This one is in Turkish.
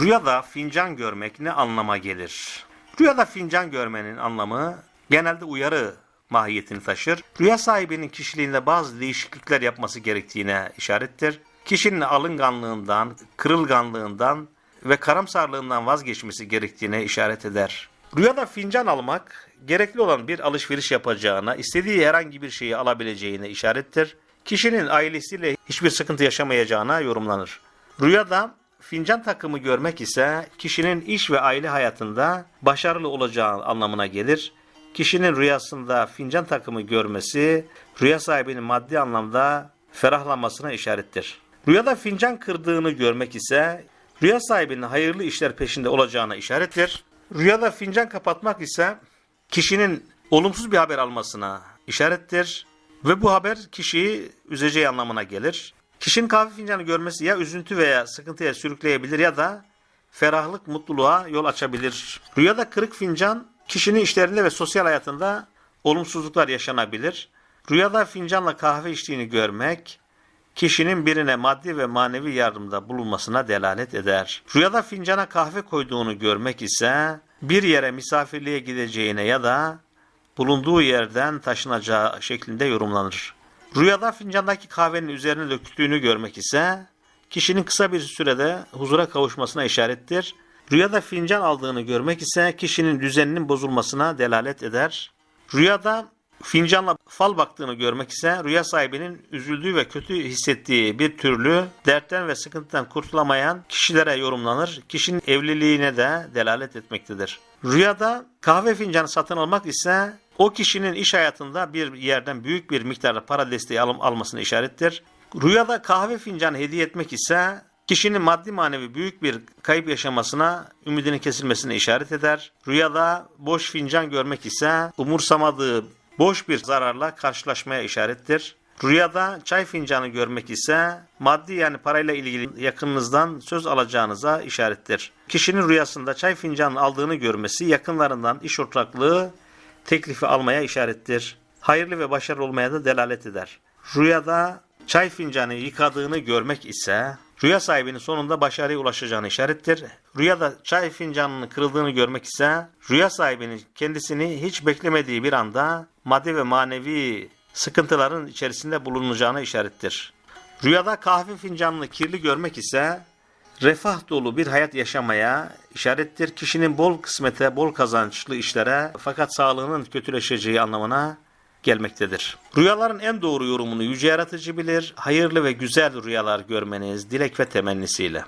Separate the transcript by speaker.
Speaker 1: Rüyada fincan görmek ne anlama gelir? Rüyada fincan görmenin anlamı genelde uyarı mahiyetini taşır. Rüya sahibinin kişiliğinde bazı değişiklikler yapması gerektiğine işarettir. Kişinin alınganlığından, kırılganlığından ve karamsarlığından vazgeçmesi gerektiğine işaret eder. Rüyada fincan almak, gerekli olan bir alışveriş yapacağına, istediği herhangi bir şeyi alabileceğine işarettir. Kişinin ailesiyle hiçbir sıkıntı yaşamayacağına yorumlanır. Rüyada fincan takımı görmek ise kişinin iş ve aile hayatında başarılı olacağı anlamına gelir. Kişinin rüyasında fincan takımı görmesi, rüya sahibinin maddi anlamda ferahlanmasına işarettir. Rüyada fincan kırdığını görmek ise rüya sahibinin hayırlı işler peşinde olacağına işarettir. Rüyada fincan kapatmak ise kişinin olumsuz bir haber almasına işarettir ve bu haber kişiyi üzeceği anlamına gelir. Kişinin kahve fincanı görmesi ya üzüntü veya sıkıntıya sürükleyebilir ya da ferahlık, mutluluğa yol açabilir. Rüyada kırık fincan kişinin işlerinde ve sosyal hayatında olumsuzluklar yaşanabilir. Rüyada fincanla kahve içtiğini görmek kişinin birine maddi ve manevi yardımda bulunmasına delalet eder. Rüyada fincana kahve koyduğunu görmek ise bir yere misafirliğe gideceğine ya da bulunduğu yerden taşınacağı şeklinde yorumlanır. Rüyada fincandaki kahvenin üzerine döküldüğünü görmek ise kişinin kısa bir sürede huzura kavuşmasına işarettir. Rüyada fincan aldığını görmek ise kişinin düzeninin bozulmasına delalet eder. Rüyada fincanla fal baktığını görmek ise rüya sahibinin üzüldüğü ve kötü hissettiği bir türlü dertten ve sıkıntıdan kurtulamayan kişilere yorumlanır. Kişinin evliliğine de delalet etmektedir. Rüyada kahve fincanı satın almak ise o kişinin iş hayatında bir yerden büyük bir miktarda para desteği alım, almasına işarettir. Rüyada kahve fincanı hediye etmek ise kişinin maddi manevi büyük bir kayıp yaşamasına, ümidinin kesilmesine işaret eder. Rüyada boş fincan görmek ise umursamadığı boş bir zararla karşılaşmaya işarettir. Rüyada çay fincanı görmek ise maddi yani parayla ilgili yakınınızdan söz alacağınıza işarettir. Kişinin rüyasında çay fincanı aldığını görmesi yakınlarından iş ortaklığı teklifi almaya işarettir. Hayırlı ve başarılı olmaya da delalet eder. Rüyada çay fincanı yıkadığını görmek ise rüya sahibinin sonunda başarıya ulaşacağını işarettir. Rüyada çay fincanının kırıldığını görmek ise rüya sahibinin kendisini hiç beklemediği bir anda maddi ve manevi sıkıntıların içerisinde bulunacağına işarettir. Rüyada kahve fincanını kirli görmek ise refah dolu bir hayat yaşamaya işarettir. Kişinin bol kısmete, bol kazançlı işlere fakat sağlığının kötüleşeceği anlamına gelmektedir. Rüyaların en doğru yorumunu yüce yaratıcı bilir. Hayırlı ve güzel rüyalar görmeniz dilek ve temennisiyle.